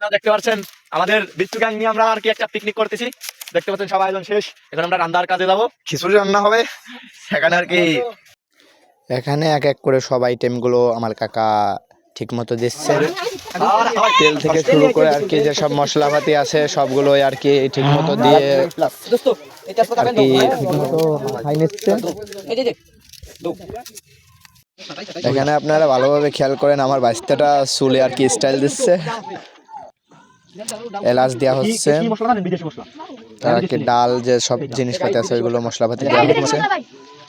আপনারা দেখতে পাচ্ছেন আমাদের বিচ্ছু গ্যাং নিয়ে আমরা আর কি একটা পিকনিক করতেছি। দেখতে পাচ্ছেন সবাই আয়োজন শেষ। এখন আমরা রান্নার কাজে যাব। খিচুড়ি রান্না হবে। সেখানে আর কি এখানে এক এক করে সব আইটেমগুলো আমার কাকা ঠিক মতো দিচ্ছে তেল থেকে শুরু করে আর কি যে যেসব মশলাপাতি আছে সবগুলো আর কি ঠিক মতো দিয়ে আর কি ঠিক মতো খাই নিচ্ছে। এখানে আপনারা ভালোভাবে খেয়াল করেন আমার বাচ্চাটা চুলে আর কি স্টাইল দিচ্ছে। এলাচ দেওয়া হচ্ছে কি মশলা জানেন? বিদেশি মশলা? তার আর কি ডাল যে সব জিনিসপাতি আছে ওইগুলো মশলাপাতি দেওয়া হচ্ছে।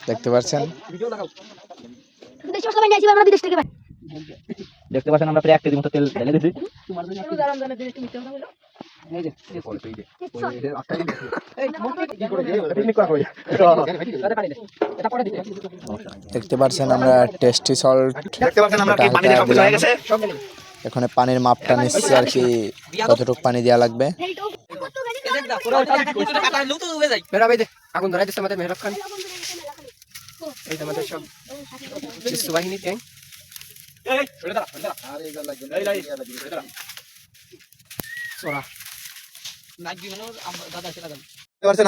দেখতে পাচ্ছেন? দেখতে পাচ্ছেন আমরা প্রায় এক কেজি মতো তেল ঢেলে দেখতে পাচ্ছেন আমরা টেস্টি সল্ট দেখতে পাচ্ছেন আমরা পানি দিয়ে সবকিছু হয়ে গেছে? এখানে পানির মাপটা নিচ্ছে আর কি কতটুকু পানি দেওয়া লাগবে?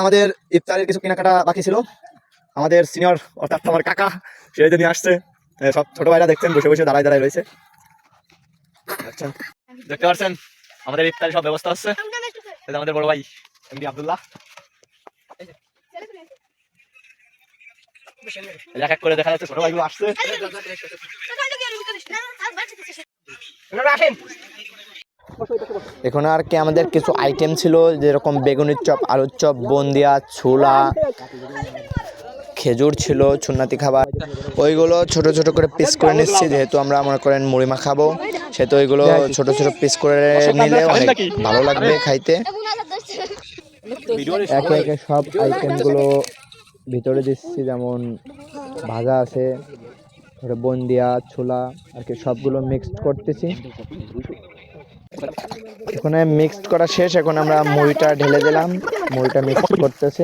আমাদের ইফতারের কিছু কেনাকাটা বাকি ছিল। আমাদের সিনিয়র অর্থাৎ আমার কাকা সে যে নিয়ে আসছে সব ছোট ভাইরা দেখছেন বসে বসে দাঁড়ায় দাঁড়ায় রয়েছে। আচ্ছা। দেখতে পাচ্ছেন আমাদের ইফতারের সব ব্যবস্থা হচ্ছে। এই যে আমাদের বড় ভাই এমডি আব্দুল্লাহ। এই এক এক করে দেখা যাচ্ছে ছোট ভাইগুলো আসছে। আসেন এখানে আর কি আমাদের কিছু আইটেম ছিল যেরকম বেগুনের চপ আলুর চপ বন্দিয়া ছোলা খেজুর ছিল চুন্নাতি খাবার। ওইগুলো ছোট ছোট করে পিস করে নিচ্ছি যেহেতু আমরা মনে করেন মুড়ি মাখাবো সেহেতু ওইগুলো ছোট ছোট পিস করে নিলে অনেক ভালো লাগবে খাইতে। একে একে সব আইটেমগুলো ভিতরে দিচ্ছি যেমন ভাজা আছে বন্দিয়া ছোলা আর কি সবগুলো মিক্সড করতেছি। এখানে মিক্সড করা শেষ এখন আমরা মুড়িটা ঢেলে দিলাম। মুড়িটা মিক্সড করতেছি।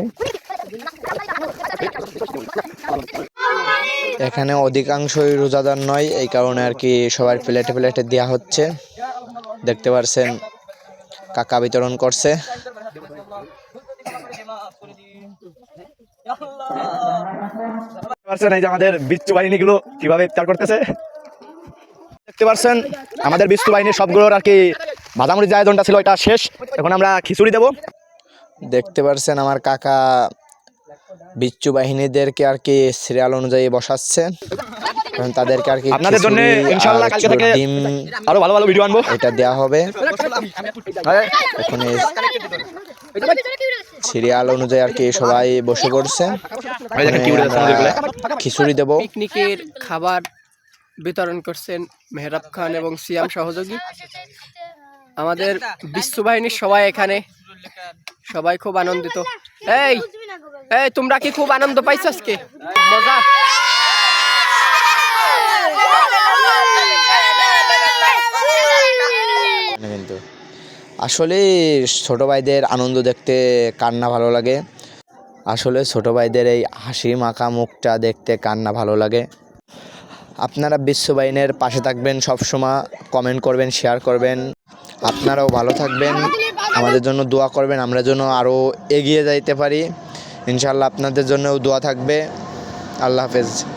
এখানে অধিকাংশই রোজাদার নয় এই কারণে আর কি সবার প্লেটে প্লেটে দেওয়া হচ্ছে। দেখতে পারছেন কাকা বিতরণ করছে। এই যে আমাদের বিচ্ছু বাহিনী গুলো কীভাবে ইফতার করতেছে? দেখতে পাচ্ছেন আমাদের বিচ্ছু বাহিনীর সবগুলোর আর কি ভাজামুড়ির যে আয়োজনটা ছিল এটা শেষ। এখন আমরা খিচুড়ি দেবো। দেখতে পারছেন আমার কাকা বিচ্ছু বাহিনীদেরকে আর কি সিরিয়াল অনুযায়ী বসাচ্ছে এখন তাদেরকে আর কি আপনাদের জন্য ইনশাআল্লাহ কালকে থেকে ডিম আরও ভালো ভালো ভিডিও আনব। এটা দেওয়া হবে। সিরিয়াল অনুযায়ী আর কি সবাই বসে পড়ছে। খিচুড়ি দেবো। পিকনিকের খাবার বিতরণ করছেন মেহরাব খান এবং সিয়াম সহযোগী। আমাদের বিশ্ব বাহিনীর সবাই এখানে। সবাই খুব আনন্দিত। এই এই, তোমরা কি খুব আনন্দ পাইছো আজকে? মজা? কিন্তু। আসলে ছোট ভাইদের আনন্দ দেখতে কান্না ভালো লাগে? আসলে ছোট ভাইদের এই হাসি মাখা মুখটা দেখতে কান্না ভালো লাগে? আপনারা বিশ্ববাহিনীর পাশে থাকবেন সবসময় কমেন্ট করবেন শেয়ার করবেন। আপনারাও ভালো থাকবেন। আমাদের জন্য দোয়া করবেন, আমরা যেন আরও এগিয়ে যাইতে পারি। ইনশাল্লাহ আপনাদের জন্যও দোয়া থাকবে। আল্লাহ হাফেজ।